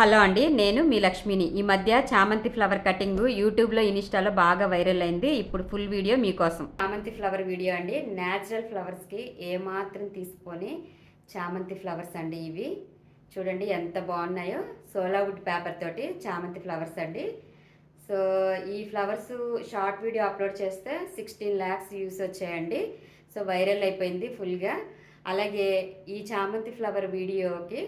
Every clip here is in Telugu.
హలో అండి నేను మీ లక్ష్మిని. ఈ మధ్య చామంతి ఫ్లవర్ కటింగ్ యూట్యూబ్లో ఇన్స్టాలో బాగా వైరల్ అయింది. ఇప్పుడు ఫుల్ వీడియో మీకోసం. చామంతి ఫ్లవర్ వీడియో అండి. న్యాచురల్ ఫ్లవర్స్కి ఏమాత్రం తీసుకొని చామంతి ఫ్లవర్స్ అండి ఇవి. చూడండి ఎంత బాగున్నాయో. సోలా వుడ్ పేపర్ తోటి చామంతి ఫ్లవర్స్ అండి. సో ఈ ఫ్లవర్స్ షార్ట్ వీడియో అప్లోడ్ చేస్తే సిక్స్టీన్ ల్యాక్స్ వ్యూస్ వచ్చాయండి. సో వైరల్ అయిపోయింది ఫుల్గా. అలాగే ఈ చామంతి ఫ్లవర్ వీడియోకి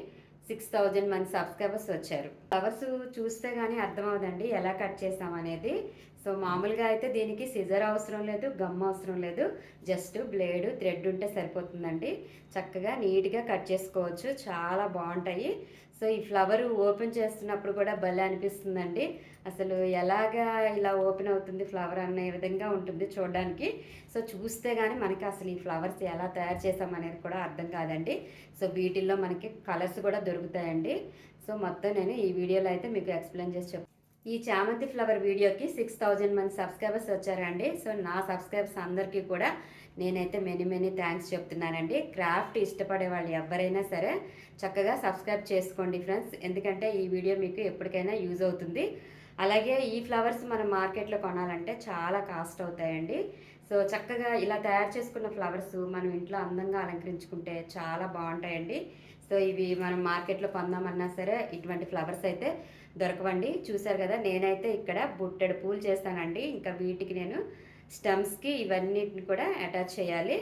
సిక్స్ థౌజండ్ మంది సబ్స్క్రైబర్స్ వచ్చారు. ఫ్లవర్స్ చూస్తే కానీ అర్థమవుదండి ఎలా కట్ చేసాం అనేది. సో మామూలుగా అయితే దీనికి సిజర్ అవసరం లేదు గమ్ అవసరం లేదు. జస్ట్ బ్లేడ్ థ్రెడ్ ఉంటే సరిపోతుందండి. చక్కగా నీట్గా కట్ చేసుకోవచ్చు. చాలా బాగుంటాయి. సో ఈ ఫ్లవర్ ఓపెన్ చేస్తున్నప్పుడు కూడా భలే అనిపిస్తుందండి. అసలు ఎలాగా ఇలా ఓపెన్ అవుతుంది ఫ్లవర్ అనే విధంగా ఉంటుంది చూడడానికి. సో చూస్తే కానీ మనకి అసలు ఈ ఫ్లవర్స్ ఎలా తయారు చేసామనేది కూడా అర్థం కాదండి. సో వీటిల్లో మనకి కలర్స్ కూడా దొరుకుతాయండి. సో మొత్తం నేను ఈ వీడియోలో అయితే మీకు ఎక్స్ప్లెయిన్ చేసి చెప్తాను. ఈ చామంతి ఫ్లవర్ వీడియోకి సిక్స్ థౌజండ్ మంది సబ్స్క్రైబర్స్ వచ్చారండి. సో నా సబ్స్క్రైబర్స్ అందరికీ కూడా నేనైతే మెనీ మెనీ థ్యాంక్స్ చెప్తున్నానండి. క్రాఫ్ట్ ఇష్టపడే వాళ్ళు ఎవరైనా సరే చక్కగా సబ్స్క్రైబ్ చేసుకోండి ఫ్రెండ్స్. ఎందుకంటే ఈ వీడియో మీకు ఎప్పటికైనా యూజ్ అవుతుంది. అలాగే ఈ ఫ్లవర్స్ మనం మార్కెట్లో కొనాలంటే చాలా కాస్ట్ అవుతాయండి. సో చక్కగా ఇలా తయారు చేసుకున్న ఫ్లవర్స్ మనం ఇంట్లో అందంగా అలంకరించుకుంటే చాలా బాగుంటాయండి. సో ఇవి మనం మార్కెట్లో కొందామన్నా సరే ఇటువంటి ఫ్లవర్స్ అయితే దొరకవండి. చూసారు కదా నేనైతే ఇక్కడ బుట్టెడు పూలు చేస్తానండి. ఇంకా వీటికి నేను స్టమ్స్కి ఇవన్నిటిని కూడా అటాచ్ చేయాలి.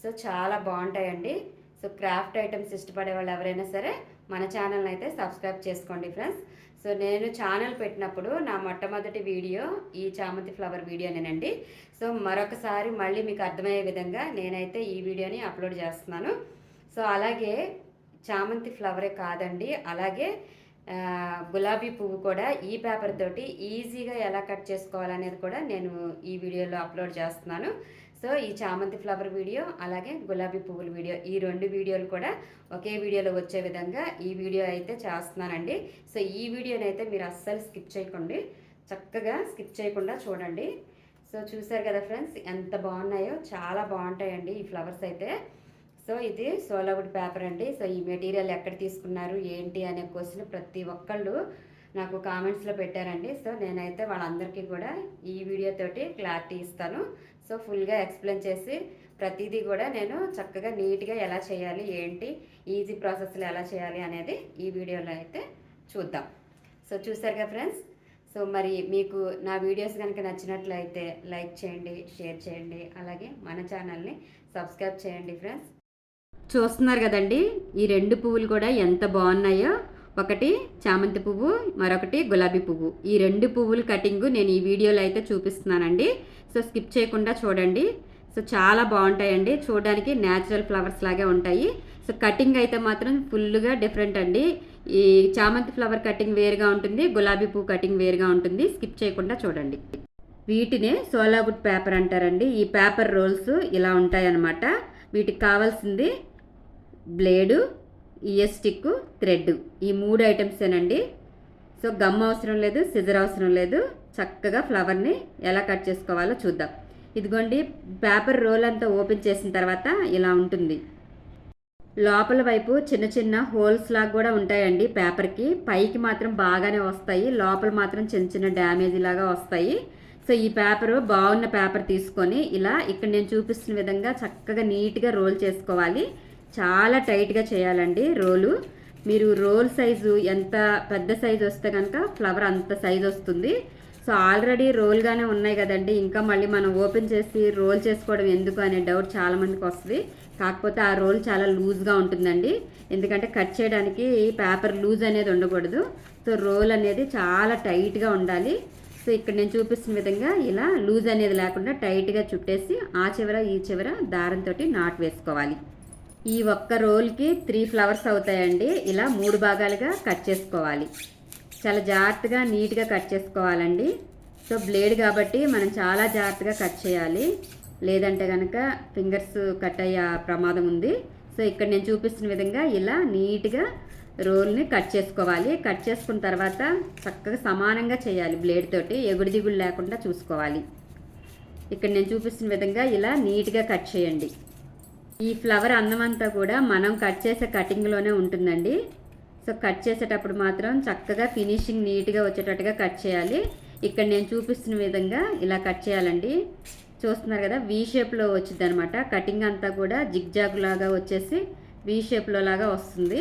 సో చాలా బాగుంటాయండి. సో క్రాఫ్ట్ ఐటమ్స్ ఇష్టపడే వాళ్ళు ఎవరైనా సరే మన ఛానల్ని అయితే సబ్స్క్రైబ్ చేసుకోండి ఫ్రెండ్స్. సో నేను ఛానల్ పెట్టినప్పుడు నా మొట్టమొదటి వీడియో ఈ చామంతి ఫ్లవర్ వీడియోనేనండి. సో మరొకసారి మళ్ళీ మీకు అర్థమయ్యే విధంగా నేనైతే ఈ వీడియోని అప్లోడ్ చేస్తున్నాను. సో అలాగే చామంతి ఫ్లవరే కాదండి. అలాగే గులాబీ పువ్వు కూడా ఈ పేపర్ తోటి ఈజీగా ఎలా కట్ చేసుకోవాలనేది కూడా నేను ఈ వీడియోలో అప్లోడ్ చేస్తున్నాను. సో ఈ చామంతి ఫ్లవర్ వీడియో అలాగే గులాబీ పువ్వుల వీడియో ఈ రెండు వీడియోలు కూడా ఒకే వీడియోలో వచ్చే విధంగా ఈ వీడియో అయితే చేస్తున్నానండి. సో ఈ వీడియోని అయితే మీరు అస్సలు స్కిప్ చేయకండి. చక్కగా స్కిప్ చేయకుండా చూడండి. సో చూసారు కదా ఫ్రెండ్స్ ఎంత బాగున్నాయో చాలా బాగుంటాయండి ఈ ఫ్లవర్స్ అయితే. సో ఇది సోలావుడ్ పేపర్ అండి. సో ఈ మెటీరియల్ ఎక్కడ తీసుకున్నారు ఏంటి అనే క్వశ్చన్ ప్రతి ఒక్కళ్ళు నాకు కామెంట్స్లో పెట్టారండి. సో నేనైతే వాళ్ళందరికీ కూడా ఈ వీడియో తోటి క్లారిటీ ఇస్తాను. సో ఫుల్గా ఎక్స్ప్లెయిన్ చేసి ప్రతిదీ కూడా నేను చక్కగా నీట్గా ఎలా చేయాలి ఏంటి ఈజీ ప్రాసెస్లో ఎలా చేయాలి అనేది ఈ వీడియోలో అయితే చూద్దాం. సో చూసారుగా ఫ్రెండ్స్? సో మరి మీకు నా వీడియోస్ కనుక నచ్చినట్లయితే లైక్ చేయండి షేర్ చేయండి అలాగే మన ఛానల్ని సబ్స్క్రైబ్ చేయండి ఫ్రెండ్స్. చూస్తున్నారు కదండి. ఈ రెండు పువ్వులు కూడా ఎంత బాగున్నాయో. ఒకటి చామంతి పువ్వు మరొకటి గులాబీ పువ్వు. ఈ రెండు పువ్వుల కటింగు నేను ఈ వీడియోలో అయితే చూపిస్తున్నానండి. సో స్కిప్ చేయకుండా చూడండి. సో చాలా బాగుంటాయండి. చూడడానికి న్యాచురల్ ఫ్లవర్స్ లాగే ఉంటాయి. సో కటింగ్ అయితే మాత్రం ఫుల్గా డిఫరెంట్ అండి. ఈ చామంతి ఫ్లవర్ కటింగ్ వేరుగా ఉంటుంది. గులాబీ పువ్వు కటింగ్ వేరుగా ఉంటుంది. స్కిప్ చేయకుండా చూడండి. వీటినే సోలాగుడ్ పేపర్ అంటారండి. ఈ పేపర్ రోల్స్ ఇలా ఉంటాయన్నమాట. వీటికి కావాల్సింది బ్లేడు ఇయర్ స్టిక్ థ్రెడ్ ఈ మూడు ఐటమ్సేనండి సో గమ్ అవసరం లేదు సిజర్ అవసరం లేదు. చక్కగా ఫ్లవర్ని ఎలా కట్ చేసుకోవాలో చూద్దాం. ఇదిగోండి పేపర్ రోల్ అంతా ఓపెన్ చేసిన తర్వాత ఇలా ఉంటుంది. లోపల వైపు చిన్న చిన్న హోల్స్ లాగా కూడా ఉంటాయండి పేపర్కి. పైకి మాత్రం బాగానే వస్తాయి. లోపల మాత్రం చిన్న చిన్న డ్యామేజ్ లాగా వస్తాయి. సో ఈ పేపర్ బాగున్న పేపర్ తీసుకొని ఇలా ఇక్కడ నేను చూపిస్తున్న విధంగా చక్కగా నీట్గా రోల్ చేసుకోవాలి. చాలా టైట్గా చేయాలండి రోలు. మీరు రోల్ సైజు ఎంత పెద్ద సైజు వస్తే కనుక ఫ్లవర్ అంత సైజు వస్తుంది. సో ఆల్రెడీ రోల్గానే ఉన్నాయి కదండి. ఇంకా మళ్ళీ మనం ఓపెన్ చేసి రోల్ చేసుకోవడం ఎందుకు అనే డౌట్ చాలామందికి వస్తుంది. కాకపోతే ఆ రోల్ చాలా లూజ్గా ఉంటుందండి. ఎందుకంటే కట్ చేయడానికి పేపర్ లూజ్ అనేది ఉండకూడదు. సో రోల్ అనేది చాలా టైట్గా ఉండాలి. సో ఇక్కడ నేను చూపిస్తున్న విధంగా ఇలా లూజ్ అనేది లేకుండా టైట్గా చుట్టేసి ఆ చివర ఈ చివర దారంతో నాట్ వేసుకోవాలి. ఈ ఒక్క రోల్కి త్రీ ఫ్లవర్స్ అవుతాయండి. ఇలా మూడు భాగాలుగా కట్ చేసుకోవాలి. చాలా జాగ్రత్తగా నీట్గా కట్ చేసుకోవాలండి. సో బ్లేడ్ కాబట్టి మనం చాలా జాగ్రత్తగా కట్ చేయాలి. లేదంటే కనుక ఫింగర్స్ కట్ అయ్యే ప్రమాదం ఉంది. సో ఇక్కడ నేను చూపిస్తున్న విధంగా ఇలా నీట్గా రోల్ని కట్ చేసుకోవాలి. కట్ చేసుకున్న తర్వాత చక్కగా సమానంగా చేయాలి బ్లేడ్ తోటి. ఎగుడు దిగుడు లేకుండా చూసుకోవాలి. ఇక్కడ నేను చూపిస్తున్న విధంగా ఇలా నీట్గా కట్ చేయండి. ఈ ఫ్లవర్ అన్నం అంతా కూడా మనం కట్ చేసే కటింగ్లోనే ఉంటుందండి. సో కట్ చేసేటప్పుడు మాత్రం చక్కగా ఫినిషింగ్ నీట్గా వచ్చేటట్టుగా కట్ చేయాలి. ఇక్కడ నేను చూపిస్తున్న విధంగా ఇలా కట్ చేయాలండి. చూస్తున్నారు కదా వీ షేప్లో వచ్చింది అనమాట కటింగ్ అంతా కూడా జిగ్జాగ్ లాగా వచ్చేసి వీ షేప్లో లాగా వస్తుంది.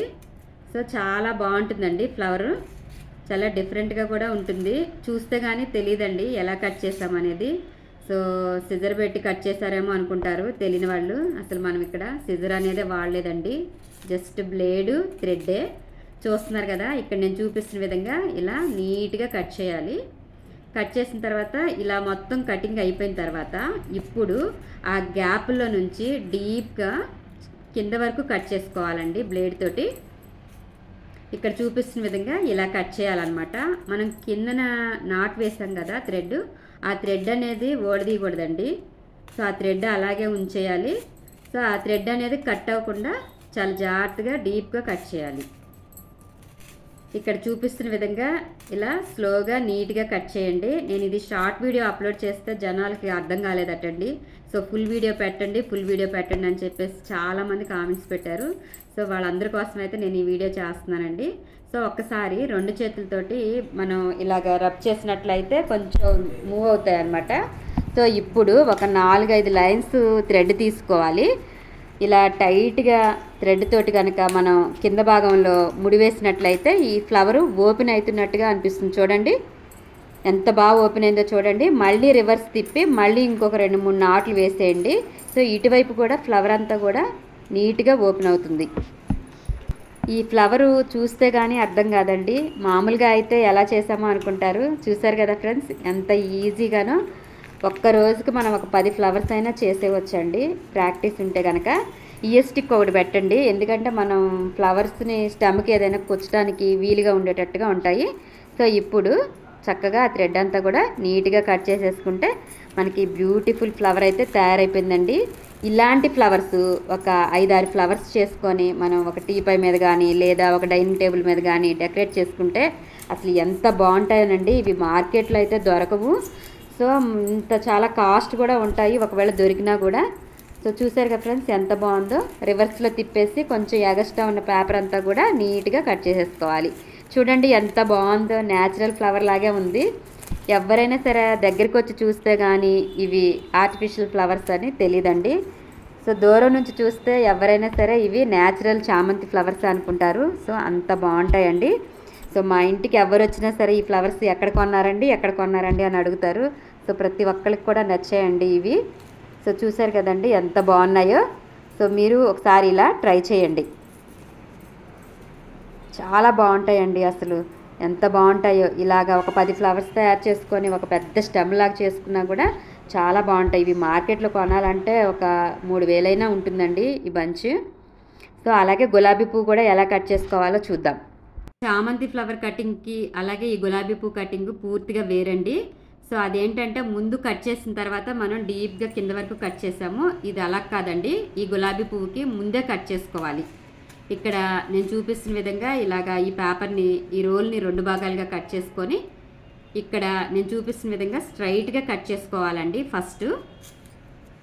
సో చాలా బాగుంటుందండి ఫ్లవర్ చాలా డిఫరెంట్గా కూడా ఉంటుంది. చూస్తే కానీ తెలియదండి ఎలా కట్ చేసామనేది. సో సిజర్ పెట్టి కట్ చేశారేమో అనుకుంటారు తెలియని వాళ్ళు. అసలు మనం ఇక్కడ సిజర్ అనేది వాడలేదండి. జస్ట్ బ్లేడు థ్రెడ్డే. చూస్తున్నారు కదా ఇక్కడ నేను చూపిస్తున్న విధంగా ఇలా నీట్గా కట్ చేయాలి. కట్ చేసిన తర్వాత ఇలా మొత్తం కటింగ్ అయిపోయిన తర్వాత ఇప్పుడు ఆ గ్యాప్లో నుంచి డీప్గా కింద వరకు కట్ చేసుకోవాలండి బ్లేడ్ తోటి. ఇక్కడ చూపిస్తున్న విధంగా ఇలా కట్ చేయాలన్నమాట. మనం కిందన నాట్ వేసాం కదా థ్రెడ్ ఆ థ్రెడ్ అనేది ఓడదీయకూడదండి సో ఆ థ్రెడ్ అలాగే ఉంచేయాలి. సో ఆ థ్రెడ్ అనేది కట్ అవ్వకుండా చాలా జాగ్రత్తగా డీప్గా కట్ చేయాలి. ఇక్కడ చూపిస్తున్న విధంగా ఇలా స్లోగా నీట్గా కట్ చేయండి. నేను ఇది షార్ట్ వీడియో అప్లోడ్ చేస్తే జనాలకి అర్థం కాలేదటండి. సో ఫుల్ వీడియో పెట్టండి ఫుల్ వీడియో పెట్టండి అని చెప్పేసి చాలామంది కామెంట్స్ పెట్టారు. సో వాళ్ళందరి కోసం అయితే నేను ఈ వీడియో చేస్తున్నానండి. సో ఒక్కసారి రెండు చేతులతోటి మనం ఇలాగ రబ్ చేసినట్లయితే కొంచెం మూవ్ అవుతాయి అన్నమాట. సో ఇప్పుడు ఒక నాలుగైదు లైన్స్ థ్రెడ్ తీసుకోవాలి. ఇలా టైట్గా థ్రెడ్ తోటి కనుక మనం కింద భాగంలో ముడివేసినట్లయితే ఈ ఫ్లవర్ ఓపెన్ అవుతున్నట్టుగా అనిపిస్తుంది. చూడండి. ఎంత బాగా ఓపెన్ అయిందో చూడండి. మళ్ళీ రివర్స్ తిప్పి మళ్ళీ ఇంకొక రెండు మూడు నాట్లు వేసేయండి. సో ఇటువైపు కూడా ఫ్లవర్ అంతా కూడా నీట్గా ఓపెన్ అవుతుంది. ఈ ఫ్లవరు చూస్తే కానీ అర్థం కాదండి. మామూలుగా అయితే ఎలా చేసామో అనుకుంటారు. చూసారు కదా ఫ్రెండ్స్ ఎంత ఈజీగానో ఒక్క రోజుకి మనం ఒక పది ఫ్లవర్స్ అయినా చేసేవచ్చండి. ప్రాక్టీస్ ఉంటే కనుక ఈఎస్టిక్ ఒకటి పెట్టండి. ఎందుకంటే మనం ఫ్లవర్స్ని స్టమ్కి ఏదైనా కుచ్చడానికి వీలుగా ఉండేటట్టుగా ఉంటాయి. సో ఇప్పుడు చక్కగా ఆ థ్రెడ్ అంతా కూడా నీట్గా కట్ చేసేసుకుంటే మనకి బ్యూటిఫుల్ ఫ్లవర్ అయితే తయారైపోయిందండి. ఇలాంటి ఫ్లవర్స్ ఒక ఐదారు ఫ్లవర్స్ చేసుకొని మనం ఒక టీపై మీద కానీ లేదా ఒక డైనింగ్ టేబుల్ మీద కానీ డెకరేట్ చేసుకుంటే అసలు ఎంత బాగుంటాయనండి. ఇవి మార్కెట్లో అయితే దొరకవు. సో ఇంత చాలా కాస్ట్ కూడా ఉంటాయి. ఒకవేళ దొరికినా కూడా. సో చూసారు కదా ఫ్రెండ్స్ ఎంత బాగుందో. రివర్స్లో తిప్పేసి కొంచెం ఎగస్ట్రా ఉన్న పేపర్ అంతా కూడా నీట్గా కట్ చేసేసుకోవాలి. చూడండి ఎంత బాగుందో. న్యాచురల్ ఫ్లవర్ లాగే ఉంది. ఎవరైనా సరే దగ్గరికి వచ్చి చూస్తే కానీ ఇవి ఆర్టిఫిషియల్ ఫ్లవర్స్ అని తెలియదండి సో దూరం నుంచి చూస్తే ఎవరైనా సరే ఇవి న్యాచురల్ చామంతి ఫ్లవర్స్ అనుకుంటారు. సో అంత బాగుంటాయండి. సో మా ఇంటికి ఎవరు వచ్చినా సరే ఈ ఫ్లవర్స్ ఎక్కడ కొన్నారండి ఎక్కడ కొన్నారండి అని అడుగుతారు. సో ప్రతి ఒక్కరికి కూడా నచ్చాయండి ఇవి. సో చూసారు కదండి ఎంత బాగున్నాయో. సో మీరు ఒకసారి ఇలా ట్రై చేయండి. చాలా బాగుంటాయండి అసలు. ఎంత బాగుంటాయో. ఇలాగా ఒక పది ఫ్లవర్స్ తయారు చేసుకొని ఒక పెద్ద స్టెమ్ లాగా చేసుకున్నా కూడా చాలా బాగుంటాయి. ఇవి మార్కెట్లో కొనాలంటే ఒక మూడు వేలైనా ఉంటుందండి ఈ బంచ్. సో అలాగే గులాబీ పువ్వు కూడా ఎలా కట్ చేసుకోవాలో చూద్దాం. చామంతి ఫ్లవర్ కటింగ్కి అలాగే ఈ గులాబీ పువ్వు కటింగ్ పూర్తిగా వేరండి. సో అదేంటంటే ముందు కట్ చేసిన తర్వాత మనం డీప్గా కింద వరకు కట్ చేసాము. ఇది అలా కాదండి. ఈ గులాబీ పువ్వుకి ముందే కట్ చేసుకోవాలి. ఇక్కడ నేను చూపిస్తున్న విధంగా ఇలాగా ఈ పేపర్ని ఈ రోల్ని రెండు భాగాలుగా కట్ చేసుకొని ఇక్కడ నేను చూపిస్తున్న విధంగా స్ట్రైట్గా కట్ చేసుకోవాలండి. ఫస్ట్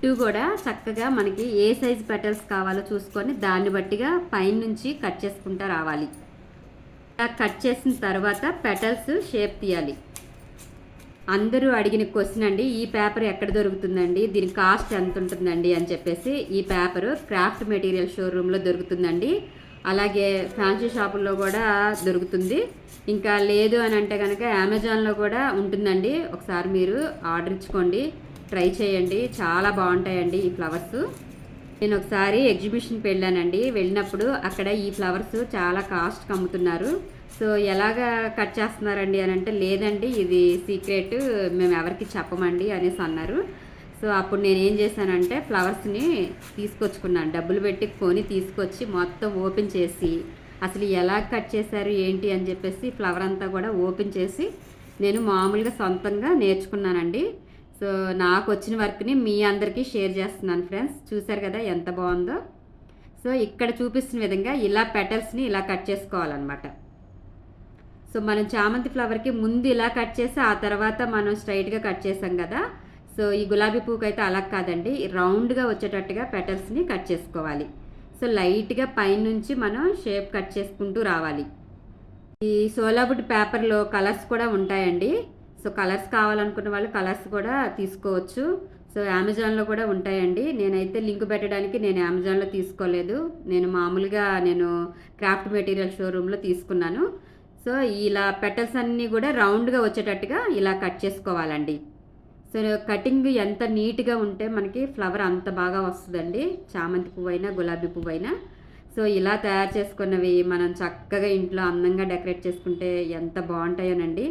టూ కూడా చక్కగా మనకి ఏ సైజ్ పెటల్స్ కావాలో చూసుకొని దాన్ని బట్టిగా పైనుంచి కట్ చేసుకుంటూ రావాలి. కట్ చేసిన తర్వాత పెటల్స్ షేప్ తీయాలి. అందరూ అడిగిన క్వశ్చన్ అండి ఈ పేపర్ ఎక్కడ దొరుకుతుందండి దీని కాస్ట్ ఎంత ఉంటుందండి అని చెప్పేసి ఈ పేపర్ క్రాఫ్ట్ మెటీరియల్ షోరూంలో దొరుకుతుందండి. అలాగే ఫ్యాన్సీ షాపుల్లో కూడా దొరుకుతుంది. ఇంకా లేదు అని అంటే కనుక అమెజాన్లో కూడా ఉంటుందండి. ఒకసారి మీరు ఆర్డర్ ఇచ్చుకోండి ట్రై చేయండి. చాలా బాగుంటాయండి ఈ ఫ్లవర్స్ నేను ఒకసారి ఎగ్జిబిషన్కి వెళ్ళానండి. వెళ్ళినప్పుడు అక్కడ ఈ ఫ్లవర్స్ చాలా కాస్ట్కి అమ్ముతున్నారు సో ఎలాగా కట్ చేస్తున్నారండి అని అంటే లేదండి ఇది సీక్రెట్ మేము ఎవరికి చెప్పమండి అనేసి అన్నారు. సో అప్పుడు నేను ఏం చేశానంటే ఫ్లవర్స్ని తీసుకొచ్చుకున్నాను. డబ్బులు పెట్టి కొని తీసుకొచ్చి మొత్తం ఓపెన్ చేసి అసలు ఎలా కట్ చేశారు ఏంటి అని చెప్పేసి ఫ్లవర్ అంతా కూడా ఓపెన్ చేసి నేను మామూలుగా సొంతంగా నేర్చుకున్నానండి. సో నాకు వచ్చిన వర్క్ని మీ అందరికీ షేర్ చేస్తున్నాను ఫ్రెండ్స్. చూసారు కదా ఎంత బాగుందో. సో ఇక్కడ చూపిస్తున్న విధంగా ఇలా పెటల్స్ని ఇలా కట్ చేసుకోవాలన్నమాట. సో మనం చామంతి ఫ్లవర్కి ముందు ఇలా కట్ చేసి ఆ తర్వాత మనం స్ట్రైట్గా కట్ చేసాం కదా. సో ఈ గులాబీ పువ్వుకి అయితే అలా కాదండి. రౌండ్గా వచ్చేటట్టుగా పెటల్స్ని కట్ చేసుకోవాలి. సో లైట్గా పైనుంచి మనం షేప్ కట్ చేసుకుంటూ రావాలి. ఈ సోలాబుడ్ పేపర్లో కలర్స్ కూడా ఉంటాయండి. సో కలర్స్ కావాలనుకున్న వాళ్ళు కలర్స్ కూడా తీసుకోవచ్చు. సో అమెజాన్లో కూడా ఉంటాయండి. నేనైతే లింక్ పెట్టడానికి నేను అమెజాన్లో తీసుకోలేదు. నేను మామూలుగా నేను క్రాఫ్ట్ మెటీరియల్ షోరూంలో తీసుకున్నాను. సో ఇలా పెటల్స్ అన్నీ కూడా రౌండ్గా వచ్చేటట్టుగా ఇలా కట్ చేసుకోవాలండి. సో కటింగ్ ఎంత నీట్గా ఉంటే మనకి ఫ్లవర్ అంత బాగా వస్తుందండి. చామంతి పువ్వు అయినా గులాబీ పువ్వు అయినా సో ఇలా తయారు చేసుకున్నవి మనం చక్కగా ఇంట్లో అందంగా డెకరేట్ చేసుకుంటే ఎంత బాగుంటాయోనండి.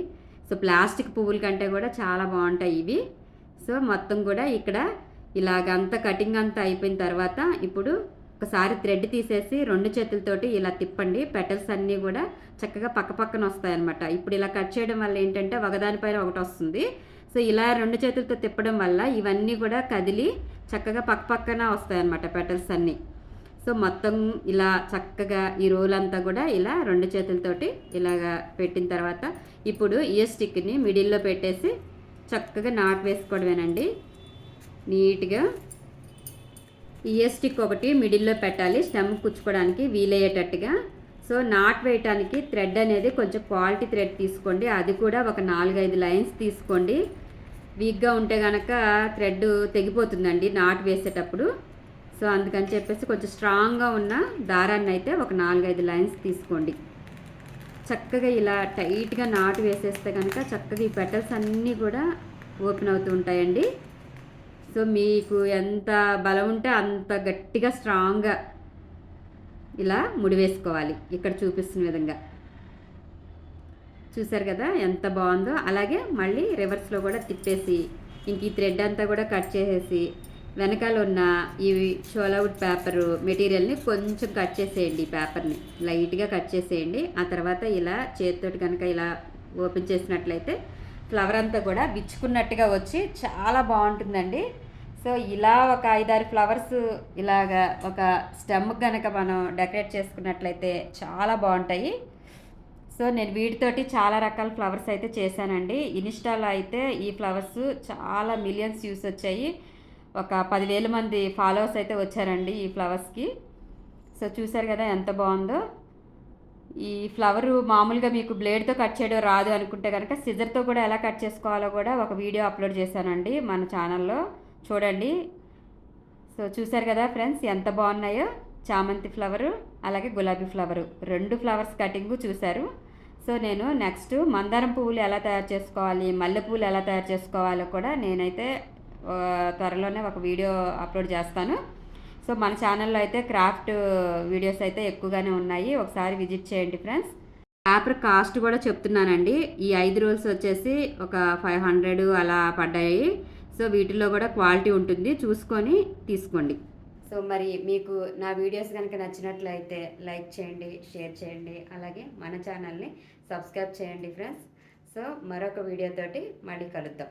సో ప్లాస్టిక్ పువ్వుల కంటే కూడా చాలా బాగుంటాయి ఇవి. సో మొత్తం కూడా ఇక్కడ ఇలాగంతా కటింగ్ అంతా అయిపోయిన తర్వాత ఇప్పుడు ఒకసారి థ్రెడ్ తీసేసి రెండు చేతులతోటి ఇలా తిప్పండి. పెటల్స్ అన్నీ కూడా చక్కగా పక్క పక్కన వస్తాయన్నమాట. ఇప్పుడు ఇలా కట్ చేయడం వల్ల ఏంటంటే ఒకదానిపైన ఒకటి వస్తుంది. సో ఇలా రెండు చేతులతో తిప్పడం వల్ల ఇవన్నీ కూడా కదిలి చక్కగా పక్క పక్కన వస్తాయన్నమాట పెటల్స్ అన్నీ. సో మొత్తం ఇలా చక్కగా ఈ రోల్ అంతా కూడా ఇలా రెండు చేతులతోటి ఇలాగా పెట్టిన తర్వాత ఇప్పుడు ఇయర్ స్టిక్ని మిడిల్లో పెట్టేసి చక్కగా నాట్ వేసుకోవడమేనండి. నీట్గా ఇయర్ స్టిక్ ఒకటి మిడిల్లో పెట్టాలి. స్టెమ్ కుచ్చుకోవడానికి వీలయ్యేటట్టుగా సో నాట్ వేయటానికి థ్రెడ్ అనేది కొంచెం క్వాలిటీ థ్రెడ్ తీసుకోండి. అది కూడా ఒక నాలుగైదు లైన్స్ తీసుకోండి. వీక్గా ఉంటే కనుక థ్రెడ్ తెగిపోతుందండి నాట్ వేసేటప్పుడు. సో అందుకని చెప్పేసి కొంచెం స్ట్రాంగ్గా ఉన్న దారాన్ని అయితే ఒక నాలుగైదు లైన్స్ తీసుకోండి. చక్కగా ఇలా టైట్గా నాటు వేసేస్తే కనుక చక్కగా ఈ పెటల్స్ అన్నీ కూడా ఓపెన్ అవుతూ ఉంటాయండి. సో మీకు ఎంత బలం ఉంటే అంత గట్టిగా స్ట్రాంగ్గా ఇలా ముడివేసుకోవాలి. ఇక్కడ చూపిస్తున్న విధంగా. చూసారు కదా ఎంత బాగుందో? అలాగే మళ్ళీ రివర్స్లో కూడా తిప్పేసి ఇంక ఈ థ్రెడ్ అంతా కూడా కట్ చేసేసి వెనకాల ఉన్న ఈ షోలవుడ్ పేపర్ మెటీరియల్ని కొంచెం కట్ చేసేయండి ఈ పేపర్ని. లైట్గా కట్ చేసేయండి. ఆ తర్వాత ఇలా చేతితోటి కనుక ఇలా ఓపెన్ చేసినట్లయితే ఫ్లవర్ అంతా కూడా విచ్చుకున్నట్టుగా వచ్చి చాలా బాగుంటుందండి. సో ఇలా ఒక ఐదారు ఫ్లవర్స్ ఇలాగా ఒక స్టెమ్ కనుక మనం డెకరేట్ చేసుకున్నట్లయితే చాలా బాగుంటాయి. సో నేను వీటితోటి చాలా రకాల ఫ్లవర్స్ అయితే చేశానండి. ఇన్స్టాలో అయితే ఈ ఫ్లవర్స్ చాలా మిలియన్స్ యూస్ వచ్చాయి. ఒక పదివేల మంది ఫాలోవర్స్ అయితే వచ్చారండి ఈ ఫ్లవర్స్కి. సో చూసారు కదా ఎంత బాగుందో. ఈ ఫ్లవర్ మామూలుగా మీకు బ్లేడ్తో కట్ చేయడం రాదు అనుకుంటే కనుక సిజర్తో కూడా ఎలా కట్ చేసుకోవాలో కూడా ఒక వీడియో అప్లోడ్ చేశానండి మన ఛానల్లో. చూడండి. సో చూసారు కదా ఫ్రెండ్స్ ఎంత బాగున్నాయో. చామంతి ఫ్లవరు అలాగే గులాబీ ఫ్లవరు. రెండు ఫ్లవర్స్ కటింగ్ చూశారు. సో నేను నెక్స్ట్ మందారం పువ్వులు ఎలా తయారు చేసుకోవాలి మల్లె పువ్వులు ఎలా తయారు చేసుకోవాలో కూడా నేనైతే త్వరలోనే ఒక వీడియో అప్లోడ్ చేస్తాను. సో మన ఛానల్లో అయితే క్రాఫ్ట్ వీడియోస్ అయితే ఎక్కువగానే ఉన్నాయి. ఒకసారి విజిట్ చేయండి ఫ్రెండ్స్. పేపర్ కాస్ట్ కూడా చెప్తున్నానండి. ఈ ఐదు రోల్స్ వచ్చేసి ఒక ఫైవ్ హండ్రెడ్ అలా పడ్డాయి. సో వీటిలో కూడా క్వాలిటీ ఉంటుంది. చూసుకొని తీసుకోండి. సో మరి మీకు నా వీడియోస్ కనుక నచ్చినట్లయితే లైక్ చేయండి షేర్ చేయండి. అలాగే మన ఛానల్ని సబ్స్క్రైబ్ చేయండి ఫ్రెండ్స్. సో మరొక వీడియోతోటి మళ్ళీ కలుద్దాం.